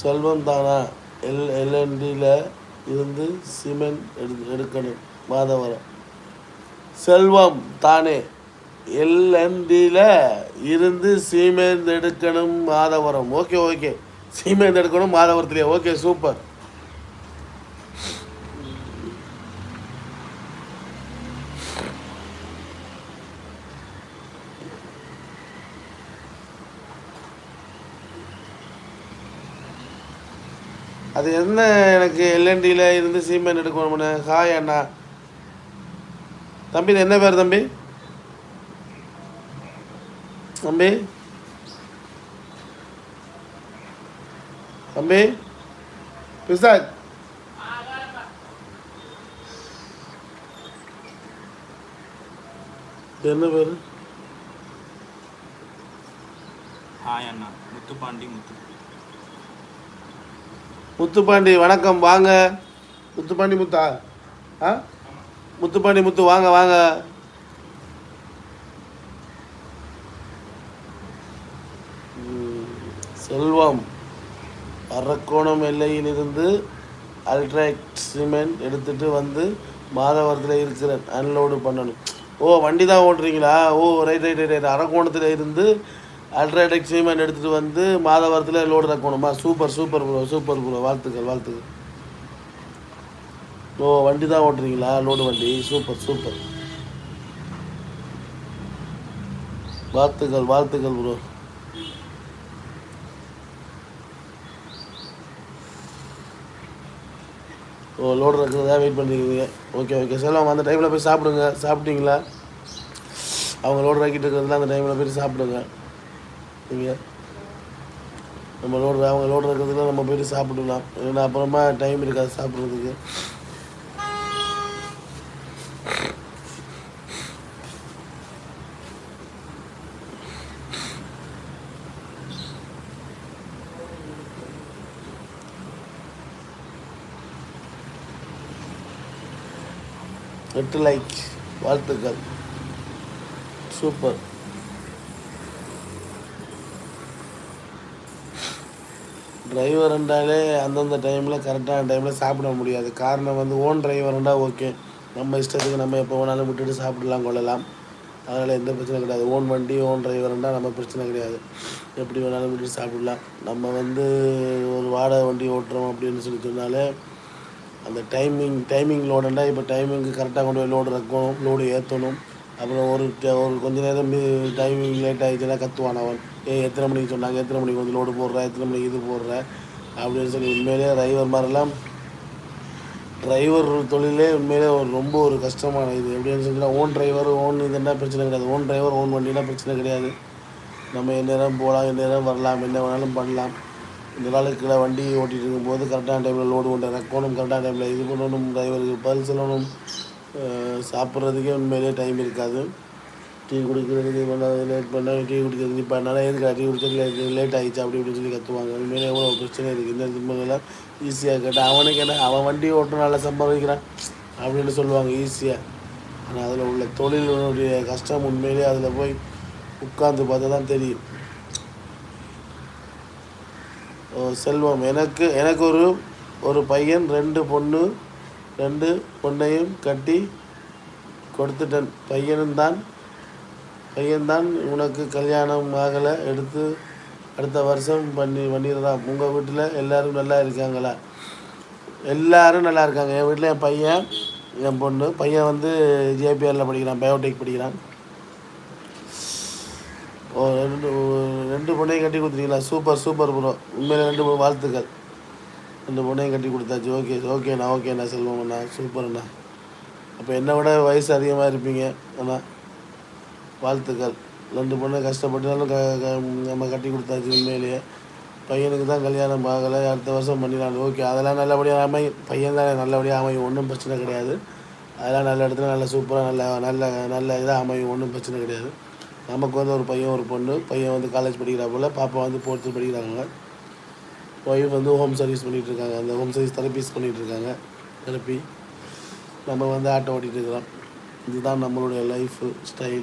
செல்வம் தானா? எல் எல்என்டியில் இருந்து சிமெண்ட் எடு எடுக்கணும். மாதவரம். செல்வம் தானே? எல்என்டியில் இருந்து சிமெண்ட் எடுக்கணும் மாதவரம். Okay okay. சிமெண்ட் எடுக்கணும் மாதவரத்துலேயே ஓகே சூப்பர். அது என்ன எனக்கு எல்என்டியில் இருந்து சீமெண்ட் எடுக்கணும்னு ஹாய் அண்ணா. தம்பி என்ன பேர் தம்பி? தம்பி? தம்பி? பிசாஜ். என்ன பேர்? ஹாய் அண்ணா. முத்துப்பாண்டி முத்து. முத்துப்பாண்டி வணக்கம் வாங்க. முத்துப்பாண்டி முத்தா ஆ? முத்துப்பாண்டி முத்து வாங்க வாங்க. செல்வம் அரக்கோணம் எல்லையிலிருந்து அல்ட்ராக்ட் சிமெண்ட் எடுத்துட்டு வந்து மாதவரத்தில் இருக்கிறேன். அன்லோடு பண்ணணும். ஓ வண்டி தான் ஓட்டுறீங்களா? ஓ ரைட் ரைட் ரைட் ரைட். அரக்கோணத்தில் இருந்து அல்ட்ராடெக் சீமெண்ட் எடுத்துகிட்டு வந்து மாதவரத்தில் load இறக்கணுமா super super bro super bro வாழ்த்துக்கள் வாழ்த்துக்கள். ஓ வண்டி தான் ஓட்டுறீங்களா? லோடு வண்டி. சூப்பர் சூப்பர் வாழ்த்துக்கள் வாழ்த்துக்கள் ப்ரோ ஓ லோடு இருக்கிறதா வெயிட் பண்ணிருக்கீங்க. ஓகே ஓகே செல்வம் அந்த டைமில் போய் சாப்பிடுங்க. சாப்பிட்டீங்களா? அவங்க லோடு இறக்கிட்டு இருக்கிறதுல அந்த டைமில் போய் சாப்பிடுங்க. நீங்கள் நம்ம லோடு அவங்க லோடு இருக்கிறதுல நம்ம போயிட்டு சாப்பிடலாம். ஏன்னா அப்புறமா டைம் இருக்காது சாப்பிட்றதுக்கு. எட்டு லைக் வாழ்த்துக்கள். சூப்பர் டிரைவர் இருந்தாலே அந்தந்த டைமில் கரெக்டான டைமில் சாப்பிட முடியாது. காரணம் வந்து ஓன் டிரைவர்ண்டா ஓகே நம்ம இஷ்டத்துக்கு நம்ம எப்போ வேணாலும் விட்டுட்டு சாப்பிடலாம் கொள்ளலாம். அதனால் எந்த பிரச்சனையும் கிடையாது. ஓன் வண்டி ஓன் டிரைவர்ண்டா நம்ம பிரச்சனை கிடையாது. எப்படி வேணாலும் விட்டுட்டு சாப்பிடலாம். நம்ம வந்து ஒரு வாடகை வண்டி ஓட்டுறோம் அப்படின்னு சொல்லி சொன்னாலே அந்த டைமிங் டைமிங் லோடுண்டா இப்போ டைமிங்க்கு கரெக்டாக கொண்டு போய் லோடு இறக்கணும் லோடு ஏற்றணும் அப்புறம் ஒரு ட- ஒரு கொஞ்ச நேரம் டைமிங் லேட் ஆகிடுச்சுன்னா கத்துவான் அவன். ஏ எத்தனை மணிக்கு? சொன்னாங்க. எத்தனை மணிக்கு வந்து லோடு போடுற? எத்தனை மணிக்கு இது போடுற? அப்படின்னு சொல்லி உண்மையிலே டிரைவர் மாதிரிலாம் டிரைவர் தொழிலே உண்மையிலே ஒரு ரொம்ப ஒரு கஷ்டமான இது. எப்படின்னு சொன்னால் ஓன் டிரைவர் ஓன் இதுன்னா பிரச்சனை கிடையாது. ஓன் டிரைவர் ஓன் வண்டினா பிரச்சனை கிடையாது. நம்ம எந்நேரம் போகலாம் எந்நேரம் வரலாம் என்ன வேணாலும் பண்ணலாம். இந்த நாளுக்கு வண்டி ஓட்டிகிட்டு இருக்கும்போது கரெக்டான டைமில் லோடு கொண்டு இறக்கணும் கரெக்டான டைமில் இது பண்ணணும் டிரைவருக்கு பதில் சொல்லணும். சாப்பிட்றதுக்கே உண்மையிலேயே டைம் இருக்காது. டீ குடிக்கிறதுக்கு பண்ணாது லேட் பண்ணால் டீ குடிக்கிறது இப்போ என்னால் எதுக்கு டீ குடிச்சது லேட் லேட் ஆகிடுச்சு அப்படி இப்படின்னு சொல்லி கற்றுவாங்க உண்மையிலே எவ்வளோ பிரச்சனை இருக்குது இந்த சிம்மங்கள்லாம் ஈஸியாக கேட்டால் அவனுக்கு என்ன அவன் வண்டி ஓட்டும் நல்லா சம்பாதிக்கிறான் அப்படின்னு சொல்லுவாங்க ஈஸியாக ஆனால் அதில் உள்ள தொழிலுடைய கஷ்டம் உண்மையிலேயே அதில் போய் உட்கார்ந்து பார்த்தா தான் தெரியும் செல்வம் எனக்கு எனக்கு ஒரு ஒரு பையன் ரெண்டு பொண்ணு ரெண்டு பொண்ணையும் கட்டி கொடுத்துட்டேன். பையனும் தான் பையன்தான் உனக்கு கல்யாணம் ஆகலை எடுத்து அடுத்த வருஷம் பண்ணி பண்ணிடுறான். உங்கள் வீட்டில் எல்லாரும் நல்லா இருக்காங்களா? எல்லோரும் நல்லா இருக்காங்க. என் வீட்டில் என் பையன் என் பொண்ணு. பையன் வந்து ஜேபிஆரில் படிக்கிறான் பயோடெக் படிக்கிறான். ஓ ரெண்டு ரெண்டு பொண்ணையும் கட்டி கொடுத்துருக்கீங்களா சூப்பர் சூப்பர் ப்ரோ. உண்மையில ரெண்டு வாழ்த்துக்கள். ரெண்டு பொண்ணையும் கட்டி கொடுத்தாச்சு. ஓகே ஓகேண்ணா ஓகேண்ணா செல்வம்ண்ணா சூப்பர்ண்ணா அப்போ என்னை விட வயசு அதிகமாக இருப்பீங்க அண்ணா. வாழ்த்துக்கள். ரெண்டு பொண்ணை கஷ்டப்பட்டாலும் க க- நம்ம கட்டி கொடுத்தாச்சு உண்மையிலேயே. பையனுக்கு தான் கல்யாணம் ஆகலை அடுத்த வருஷம் பண்ணிடலாம். ஓகே அதெல்லாம் நல்லபடியாக அமையும். பையன் தான் நல்லபடியாக அமையும் ஒன்றும் பிரச்சனை கிடையாது. அதெல்லாம் நல்ல இடத்துல நல்ல சூப்பராக நல்ல நல்ல நல்ல இதாக அமையும் ஒன்றும் பிரச்சனை கிடையாது. நமக்கு வந்து ஒரு பையன் ஒரு பொண்ணு. பையன் வந்து காலேஜ் படிக்கிறா போல் பாப்பா வந்து ஃபோர்த்து படிக்கிறாங்க. ஒய்ஃப் வந்து ஹோம் சர்வீஸ் பண்ணிகிட்டு இருக்காங்க அந்த ஹோம் சர்வீஸ் தெரப்பீஸ் பண்ணிகிட்டு இருக்காங்க தெரப்பி நம்ம வந்து ஆட்டோ ஓட்டிகிட்டு இருக்கிறோம். இதுதான் நம்மளுடைய லைஃப் ஸ்டைல்